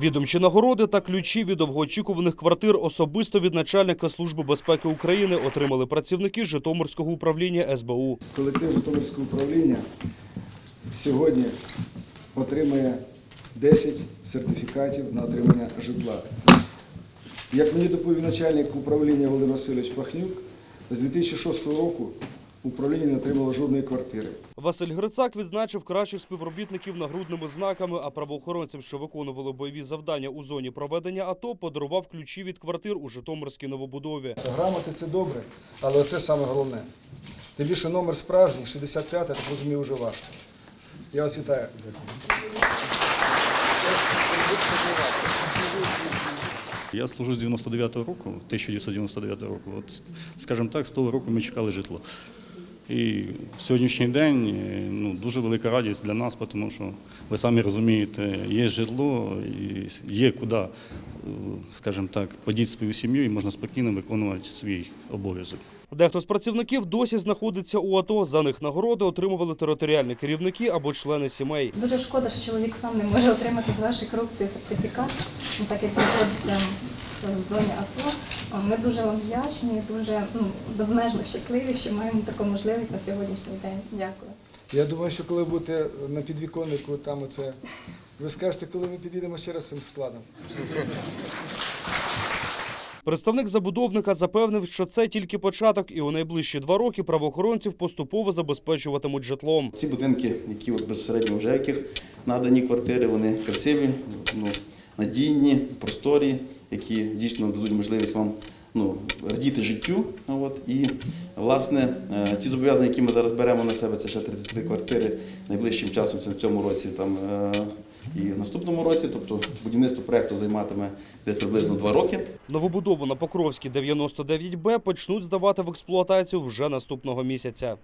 Відомчі нагороди та ключі від довгоочікуваних квартир особисто від начальника Служби безпеки України отримали працівники Житомирського управління СБУ. Колектив Житомирського управління сьогодні отримає 10 сертифікатів на отримання житла. Як мені доповів начальник управління Володимир Васильович Пахнюк, з 2006 року управління не отримало жодної квартири. Василь Грицак відзначив кращих співробітників нагрудними знаками, а правоохоронцям, що виконували бойові завдання у зоні проведення АТО, подарував ключі від квартир у Житомирській новобудові. Грамоти це добре, але це саме головне. Тим більше номер справжній, 65, я так розумію, вже ваш. Я вас вітаю. Я служу з 99-го року, 1999 року. От, скажімо так, з того року ми чекали житло. І в сьогоднішній день е, ну, дуже велика радість для нас, тому що ви самі розумієте, є житло, і є куди, е, скажімо так, подіти свою сім'ю і можна спокійно виконувати свій обов'язок. Дехто з працівників досі знаходиться у АТО. За них нагороди отримували територіальні керівники або члени сімей. Дуже шкода, що чоловік сам не може отримати з ваших рук цей сертифікат, ну, так як знаходиться в зоні АТО. Ми дуже вам вдячні, дуже ну, безмежно щасливі, що маємо таку можливість на сьогоднішній день. Дякую. Я думаю, що коли будете на підвіконнику, там оце, ви скажете, коли ми підійдемо ще раз цим складом. Представник забудовника запевнив, що це тільки початок, і у найближчі два роки правоохоронців поступово забезпечуватимуть житлом. Ці будинки, які от безпосередньо вже яких надані квартири, вони красиві, ну, надійні, просторі, які дійсно дадуть можливість вам ну, радіти життю. От, і, власне, е, ті зобов'язання, які ми зараз беремо на себе, це ще 33 квартири найближчим часом, це в цьому році там, е, і в наступному році, тобто будівництво проєкту займатиме десь приблизно два роки. Новобудову на Покровській 99Б почнуть здавати в експлуатацію вже наступного місяця.